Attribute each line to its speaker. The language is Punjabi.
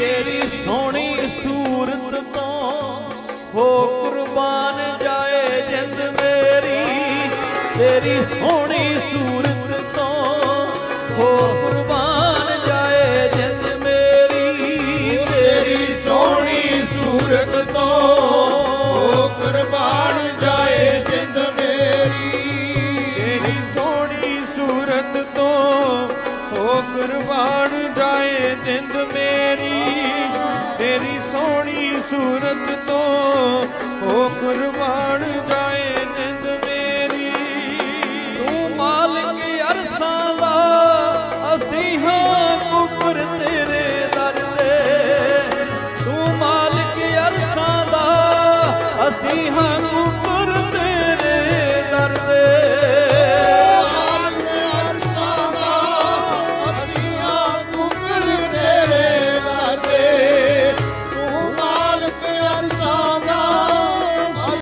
Speaker 1: ਤੇਰੀ ਸੋਹਣੀ ਸੂਰਤ ਤੋਂ ਹੋ ਕੁਰਬਾਨ ਜਾਏ ਜਿੰਦ ਮੇਰੀ। ਤੇਰੀ ਸੋਹਣੀ ਸੂਰਤ ਤੋਂ ਹੋ ਕੁਰਬਾਨ ਜਾਏ ਜਿੰਦ ਮੇਰੀ।
Speaker 2: ਤੇਰੀ ਸੋਹਣੀ ਸੂਰਤ ਤੋਂ ਹੋ ਕੁਰਬਾਨ ਜਾਏ ਜਿੰਦ ਮੇਰੀ।
Speaker 3: ਤੇਰੀ ਸੋਹਣੀ ਸੂਰਤ ਤੋਂ ਹੋ ਕੁਰਬਾਨ ਜਾਏ ਜਿੰਦ ਮੇਰੀ ਤੇਰੀ ਸੋਹਣੀ ਸੂਰਤ ਤੋਂ ਹੋ ਕੁਰਬਾਨ ਜਾਏ ਜਿੰਦ ਮੇਰੀ।
Speaker 1: ਤੂੰ ਮਾਲਕ ਅਰਸਾਂ ਦਾ, ਅਸੀਂ ਹਾਂ ਕੁਕਰ ਤੇਰੇ ਦਰ ਤੇ। ਤੂੰ ਮਾਲਕ ਅਰਸਾਂ ਦਾ, ਅਸੀਂ ਹਾਂ